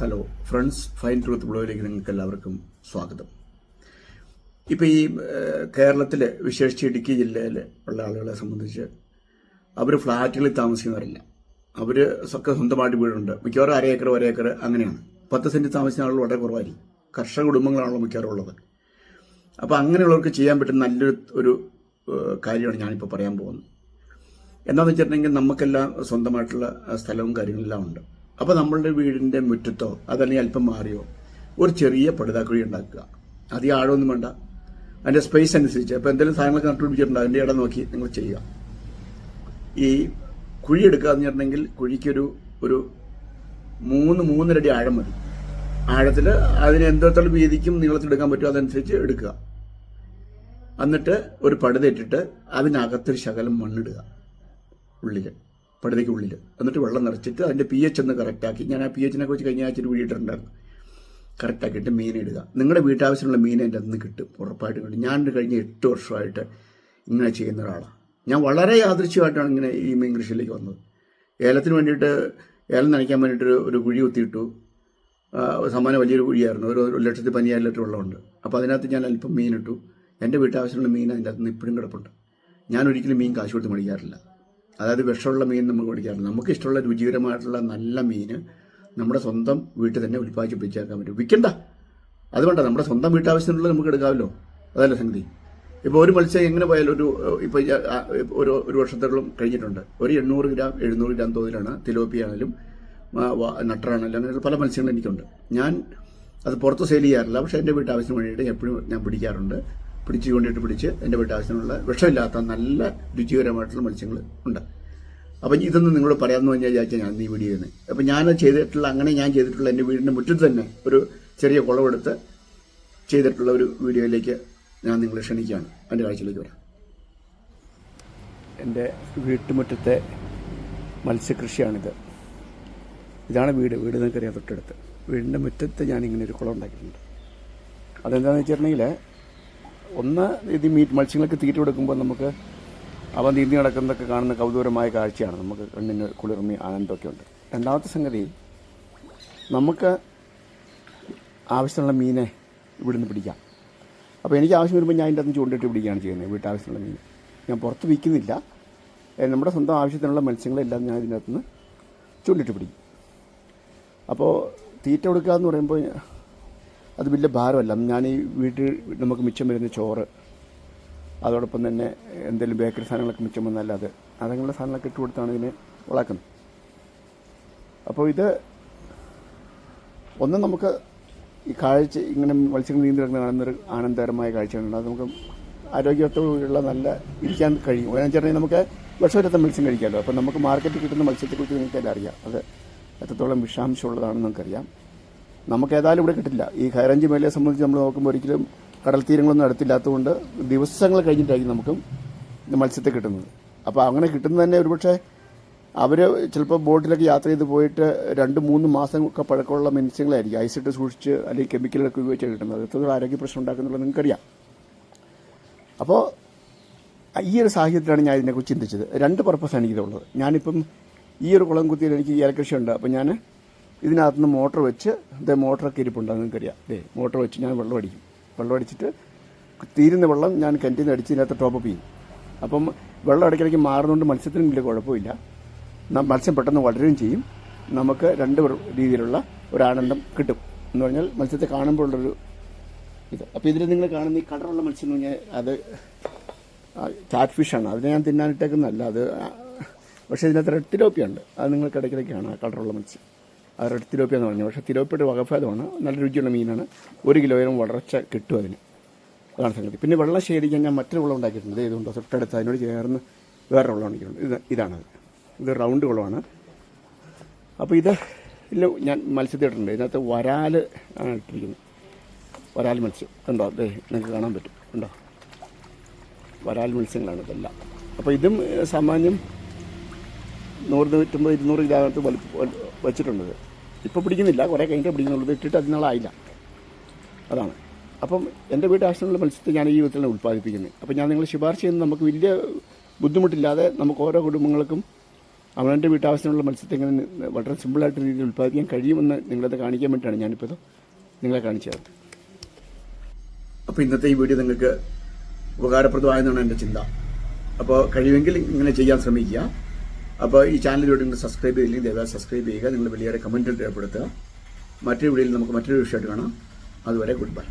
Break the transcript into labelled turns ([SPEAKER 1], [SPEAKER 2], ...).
[SPEAKER 1] Hello friends fine truth ബ്ലോഗിലേക്ക് നിങ്ങൾക്ക് എല്ലാവർക്കും സ്വാഗതം. ഇപ്പോൾ ഈ കേരളത്തിൽ വിശേഷിച്ച് ഇടുക്കി ജില്ലയിൽ ഉള്ള ആളുകളെ സംബന്ധിച്ച് അവർ ഫ്ലാറ്റുകളിൽ താമസിക്കുന്നവരില്ല. അവർ ഒക്കെ സ്വന്തമായിട്ട് വീടുണ്ട്. മിക്കവാറും അര ഏക്കർ ഒരേ ഏക്കർ അങ്ങനെയാണ്. പത്ത് സെന്റ് താമസിക്കുന്ന ആളുകൾ വളരെ കുറവായിരിക്കും. കർഷക കുടുംബങ്ങളാണല്ലോ മിക്കവാറും ഉള്ളത്. അപ്പോൾ അങ്ങനെയുള്ളവർക്ക് ചെയ്യാൻ പറ്റുന്ന നല്ലൊരു ഒരു കാര്യമാണ് ഞാനിപ്പോൾ പറയാൻ പോകുന്നത്. എന്താണെന്ന് വെച്ചിട്ടുണ്ടെങ്കിൽ നമുക്കെല്ലാം സ്വന്തമായിട്ടുള്ള സ്ഥലവും കാര്യങ്ങളെല്ലാം ഉണ്ട്. അപ്പോൾ നമ്മളുടെ വീടിന്റെ മുറ്റത്തോ അതല്ലെങ്കിൽ അല്പം മാറിയോ ഒരു ചെറിയ പടുതാക്കുഴി ഉണ്ടാക്കുക. അധികം ആഴമൊന്നും വേണ്ട. അതിന്റെ സ്പേസ് അനുസരിച്ച്. അപ്പോൾ എന്തെങ്കിലും സാധനങ്ങളൊക്കെ നട്ടുപിടിച്ചിട്ടുണ്ട് അതിന്റെ ഇടം നോക്കി നിങ്ങൾ ചെയ്യുക. ഈ കുഴി എടുക്കുക എന്ന് പറഞ്ഞിട്ടുണ്ടെങ്കിൽ കുഴിക്കൊരു ഒരു മൂന്ന് മൂന്നരടി ആഴം മതി. ആഴത്തിൽ അതിന് എന്തോത്തോളം വീതിക്കും നീളത്തിൽ എടുക്കാൻ പറ്റുമോ അതനുസരിച്ച് എടുക്കുക. എന്നിട്ട് ഒരു പടുതിട്ടിട്ട് അതിനകത്തൊരു ശകലം മണ്ണിടുക. ഉള്ളിൽ പടുതയ്ക്ക് ഉള്ളിൽ എന്നിട്ട് വെള്ളം നിറച്ചിട്ട് അതിന്റെ പി എച്ച് ഒന്ന് കറക്റ്റാക്കി ഞാൻ ആ പി എച്ചിനെ കുറിച്ച് കഴിഞ്ഞ ആഴ്ച ഒരു വീടിട്ടുണ്ടായിരുന്നു കറക്റ്റാക്കിയിട്ട് മീൻ ഇടുക. നിങ്ങളുടെ വീട്ടാവശ്യമുള്ള മീൻ എന്റെ അന്ന് കിട്ടും. ഉറപ്പായിട്ടും കിട്ടും. ഞാൻ കഴിഞ്ഞ എട്ട് വർഷമായിട്ട് ഇങ്ങനെ ചെയ്യുന്ന ഒരാളാണ്. ഞാൻ വളരെ യാദൃശ്യമായിട്ടാണ് ഇങ്ങനെ ഈ മീൻ കൃഷിയിലേക്ക് വന്നത്. ഏലത്തിന് വേണ്ടിയിട്ട് ഏലം നനയ്ക്കാൻ വേണ്ടിയിട്ട് ഒരു- കുഴി കുത്തിയിട്ടു. സമാനം വലിയൊരു കുഴിയായിരുന്നു. ഒരു ഒരു ലക്ഷത്തി പതിനായിരം ലിറ്റർ വെള്ളമുണ്ട്. അപ്പോൾ അതിനകത്ത് ഞാൻ അല്പം മീനിട്ടു എന്റെ വീട്ടാവശ്യമുള്ള മീൻ അതിന്റെ അകത്ത് നിന്ന് ഇപ്പോഴും കിടപ്പുണ്ട്. ഞാൻ ഒരിക്കലും മീൻ കാശ് കൊടുത്ത് മേടിക്കാറില്ല. അതായത് വിഷമുള്ള മീൻ നമുക്ക് മേടിക്കാറില്ല. നമുക്ക് ഇഷ്ടമുള്ള രുചികരമായിട്ടുള്ള നല്ല മീൻ നമ്മുടെ സ്വന്തം വീട്ടിൽ തന്നെ ഉൽപ്പാദിപ്പിച്ചേക്കാൻ പറ്റും. വിൽക്കണ്ട അതുകൊണ്ട് നമ്മുടെ സ്വന്തം വീട്ടാവശ്യത്തിനുള്ളത് നമുക്ക് എടുക്കാമല്ലോ. അതല്ല സംഗതി. ഇപ്പോൾ ഒരു മത്സ്യം എങ്ങനെ പോയാലും ഒരു ഇപ്പോൾ ഒരു ഒരു വർഷത്തോളം കഴിഞ്ഞിട്ടുണ്ട്. ഒരു എണ്ണൂറ് ഗ്രാം എഴുന്നൂറ് ഗ്രാം തോതിലാണ് തിലോപ്പി ആണെങ്കിലും നട്ടറാണെങ്കിലും അങ്ങനെ പല മത്സ്യങ്ങളും എനിക്കുണ്ട്. ഞാൻ അത് പുറത്ത് സെയിൽ ചെയ്യാറില്ല. പക്ഷേ എന്റെ വീട്ടാവശ്യത്തിന് വേണ്ടിയിട്ട് എപ്പോഴും ഞാൻ പിടിക്കാറുണ്ട്. പിടിച്ച് കൊണ്ടിട്ട് പിടിച്ച് എന്റെ വീട്ടാവശ്യത്തിനുള്ള വിഷമില്ലാത്ത നല്ല രുചികരമായിട്ടുള്ള മത്സ്യങ്ങൾ ഉണ്ട്. അപ്പം ഇതൊന്നും നിങ്ങളോട് പറയാമെന്ന് പറഞ്ഞാൽ വിചാരിച്ചാൽ ഞാൻ ഈ വീഡിയോ ചെയ്യുന്നത് അപ്പം ഞാൻ ചെയ്തിട്ടുള്ള അങ്ങനെ ഞാൻ ചെയ്തിട്ടുള്ള എന്റെ വീടിന്റെ മുറ്റത്ത് തന്നെ ഒരു ചെറിയ കുളവെടുത്ത് ചെയ്തിട്ടുള്ള ഒരു വീഡിയോയിലേക്ക് ഞാൻ നിങ്ങളെ ക്ഷണിക്കുകയാണ്. എന്റെ കാഴ്ചയിലേക്ക് വരാം. എന്റെ വീട്ടുമുറ്റത്തെ മത്സ്യകൃഷിയാണിത്. ഇതാണ് വീട്. വീട് നിങ്ങൾക്കറിയാം തൊട്ടടുത്ത്. വീടിന്റെ മുറ്റത്ത് ഞാൻ ഇങ്ങനെ ഒരു കുളം ഉണ്ടാക്കിയിട്ടുണ്ട്. അതെന്താണെന്ന് വെച്ചിട്ടുണ്ടെങ്കിൽ ഒന്ന് ഇത് മീറ്റ് മത്സ്യങ്ങൾക്ക് തീറ്റ കൊടുക്കുമ്പോൾ നമുക്ക് അവ നീന്തി നടക്കുന്നതൊക്കെ കാണുന്ന കൗതുകരമായ കാഴ്ചയാണ്. നമുക്ക് കണ്ണിന് കുളിർമി ആനന്ദമൊക്കെ ഉണ്ട്. രണ്ടാമത്തെ സംഗതി നമുക്ക് ആവശ്യമുള്ള മീനെ ഇവിടുന്ന് പിടിക്കാം. അപ്പോൾ എനിക്ക് ആവശ്യം വരുമ്പോൾ ഞാൻ അതിന്റെ അകത്ത് ചൂണ്ടിട്ട് പിടിക്കുകയാണ് ചെയ്യുന്നത് വീട്ടാവശ്യമുള്ള മീൻ. ഞാൻ പുറത്ത് വിൽക്കുന്നില്ല. നമ്മുടെ സ്വന്തം ആവശ്യത്തിനുള്ള മത്സ്യങ്ങളെല്ലാം ഞാൻ ഇതിനകത്ത് നിന്ന് ചൂണ്ടിട്ട് പിടിക്കും. അപ്പോൾ തീറ്റ കൊടുക്കുക എന്ന് പറയുമ്പോൾ അത് വലിയ ഭാരമല്ല. ഞാൻ ഈ വീട്ടിൽ നമുക്ക് മിച്ചം വരുന്ന ചോറ് അതോടൊപ്പം തന്നെ എന്തെങ്കിലും ബേക്കറി സാധനങ്ങളൊക്കെ മിച്ചം വന്നാൽ അത്. അതങ്ങനെയുള്ള സാധനങ്ങളൊക്കെ ഇട്ട് കൊടുത്താണ് ഇതിനെ വളക്കുന്നത് അപ്പോൾ ഇത് ഒന്ന് നമുക്ക് ഈ കാഴ്ച ഇങ്ങനെ മത്സ്യങ്ങൾ നീന്തി കിടക്കുന്ന കാണുന്നൊരു ആനന്ദകരമായ കാഴ്ചകളുണ്ട് അത് നമുക്ക് ആരോഗ്യത്തോടുള്ള നല്ല ഇരിക്കാൻ കഴിയും. അതിനനുസരിച്ച് നമുക്ക് വിഷമില്ലാത്ത മത്സ്യം കഴിക്കാമല്ലോ. അപ്പോൾ നമുക്ക് മാർക്കറ്റിൽ കിട്ടുന്ന മത്സ്യത്തെക്കുറിച്ച് നിങ്ങൾക്കെല്ലാം അറിയാം. അത് എത്രത്തോളം വിഷാംശമുള്ളതാണെന്ന് നമുക്കറിയാം. നമുക്ക് ഏതായാലും ഇവിടെ കിട്ടില്ല. ഈ ഹൈറേഞ്ച് മേഖലയെ സംബന്ധിച്ച് നമ്മൾ നോക്കുമ്പോൾ ഒരിക്കലും കടൽ തീരങ്ങളൊന്നും അടുത്തില്ലാത്തതുകൊണ്ട് ദിവസങ്ങൾ കഴിഞ്ഞിട്ടായിരിക്കും നമുക്കും മത്സ്യത്തെ കിട്ടുന്നത്. അപ്പോൾ അങ്ങനെ കിട്ടുന്നത് തന്നെ ഒരുപക്ഷെ അവർ ചിലപ്പോൾ ബോട്ടിലൊക്കെ യാത്ര ചെയ്ത് പോയിട്ട് രണ്ട് മൂന്ന് മാസം ഒക്കെ പഴക്കമുള്ള മത്സ്യങ്ങളായിരിക്കും. ഐസിട്ട് സൂക്ഷിച്ച് അല്ലെങ്കിൽ കെമിക്കലൊക്കെ ഉപയോഗിച്ചാണ് കിട്ടുന്നത്. എത്രത്തോളം ആരോഗ്യ പ്രശ്നം ഉണ്ടാക്കുന്നുള്ളത് നിങ്ങൾക്കറിയാം. അപ്പോൾ ഈ ഒരു സാഹചര്യത്തിലാണ് ഞാൻ ഇതിനെക്കുറിച്ച് ചിന്തിച്ചത്. രണ്ട് പർപ്പസാണ് എനിക്കിതുള്ളത്. ഞാനിപ്പം ഈ ഒരു കുളം കുത്തിയിൽ എനിക്ക് ഏലകൃഷിയുണ്ട് അപ്പോൾ ഞാൻ ഇതിനകത്തുനിന്ന് മോട്ടർ വെച്ച് ഇതേ മോട്ടറൊക്കെ ഇരിപ്പുണ്ട് നിങ്ങൾക്കറിയാം ഇതേ മോട്ടർ വെച്ച് ഞാൻ വെള്ളം അടിക്കും. വെള്ളം അടിച്ചിട്ട് തീരുന്ന വെള്ളം ഞാൻ കിണറ്റിൽ നിന്ന് അടിച്ച് ഇതിനകത്ത് ടോപ്പ് ചെയ്യും. അപ്പം വെള്ളം ഇടയ്ക്കിടയ്ക്ക് മാറുന്നതുകൊണ്ട് മത്സ്യത്തിന് വലിയ കുഴപ്പമില്ല മത്സ്യം പെട്ടെന്ന് വളരുകയും ചെയ്യും. നമുക്ക് രണ്ട് രീതിയിലുള്ള ഒരു ആനന്ദം കിട്ടും എന്ന് പറഞ്ഞാൽ മത്സ്യത്തെ കാണുമ്പോഴുള്ളൊരു ഇത്. അപ്പോൾ ഇതിൽ നിങ്ങൾ കാണുന്ന ഈ കളറുള്ള മത്സ്യം എന്ന് പറഞ്ഞാൽ അത് ചാറ്റ് ഫിഷാണ് അതിനെ ഞാൻ തിന്നാനിട്ടേക്കുന്നതല്ല അത് പക്ഷേ ഇതിനകത്ത് റെഡ് തിലോപ്പിയുണ്ട് അത് നിങ്ങൾക്ക് ഇടയ്ക്കിടയ്ക്കാണ് ആ കളറുള്ള മത്സ്യം. റെഡ് തിലോപ്പിയ എന്ന് പറഞ്ഞു. പക്ഷേ തിലോപ്പിയുടെ വകഭേദമാണ്. നല്ല രുചിയുള്ള മീനാണ്. ഒരു കിലോയിലും വളർച്ച കിട്ടും അതിന്. അതാണ് സംഗതി. പിന്നെ വെള്ളം ശേഖരിക്കാൻ ഞാൻ മറ്റൊരു വെള്ളം ഉണ്ടാക്കിയിട്ടുണ്ട്. ഇത് ഇതുകൊണ്ട് തൊട്ടടുത്ത് അതിനോട് ചേർന്ന് വേറെ വെള്ളം ഉണ്ടാക്കിയിട്ടുണ്ട്. ഇത് ഇതാണത് ഇത് റൗണ്ട് കുളമാണ് അപ്പോൾ ഇത് ഇല്ല ഞാൻ മത്സ്യത്തിട്ടുണ്ട് ഇതിനകത്ത് വരാൽ ആണ് ഇട്ടിരിക്കുന്നത്. വരാൽ മത്സ്യം. ഉണ്ടോ അതെ നിങ്ങൾക്ക് കാണാൻ പറ്റും. ഉണ്ടോ വരാൽ മത്സ്യങ്ങളാണ് ഇതെല്ലാം. അപ്പോൾ ഇതും സാമാന്യം നൂറ് നൂറ്റമ്പത് ഇരുന്നൂറ് ഗ്രാമത്ത് വലിപ്പം വെച്ചിട്ടുണ്ട്. ഇപ്പോൾ പിടിക്കുന്നില്ല. കുറേ കഴിഞ്ഞിട്ട് പിടിക്കുന്നുള്ളൂ. ഇത് ഇട്ടിട്ട് അതിനാളായില്ല. അതാണ്. അപ്പം എന്റെ വീട്ടിൽ ആവശ്യമുള്ള മത്സ്യത്തെ ഞാൻ ഈ വിധത്തിലാണ് ഉൽപ്പാദിപ്പിക്കുന്നത്. അപ്പോൾ ഞാൻ നിങ്ങൾ ശുപാർശ ചെയ്യുന്നത് നമുക്ക് വലിയ ബുദ്ധിമുട്ടില്ലാതെ നമുക്ക് ഓരോ കുടുംബങ്ങൾക്കും
[SPEAKER 2] അവനവന്റെ വീട്ടാവശ്യമുള്ള മത്സ്യത്തെ ഇങ്ങനെ വളരെ സിമ്പിളായിട്ട് രീതിയിൽ ഉൽപ്പാദിക്കാൻ കഴിയുമെന്ന് നിങ്ങളത് കാണിക്കാൻ വേണ്ടിയിട്ടാണ് ഞാനിപ്പോൾ നിങ്ങളെ കാണിച്ചത്.
[SPEAKER 1] അപ്പോൾ ഇന്നത്തെ ഈ വീഡിയോ നിങ്ങൾക്ക് ഉപകാരപ്രദമായെന്നാണ് എന്റെ ചിന്ത. അപ്പോൾ കഴിയുമെങ്കിൽ ഇങ്ങനെ ചെയ്യാൻ ശ്രമിക്കുക. അപ്പോൾ ഈ ഇതുവരെ നിങ്ങൾ സബ്സ്ക്രൈബ് ചെയ്തില്ലെങ്കിൽ ദയവായി സബ്സ്ക്രൈബ് ചെയ്യുക. നിങ്ങൾ വലിയ കമന്റിൽ രേഖപ്പെടുത്തുക. മറ്റൊരു വീഡിയോയിൽ നമുക്ക് മറ്റൊരു വിഷയമായിട്ട് കാണാം. അതുവരെ ഗുഡ് ബൈ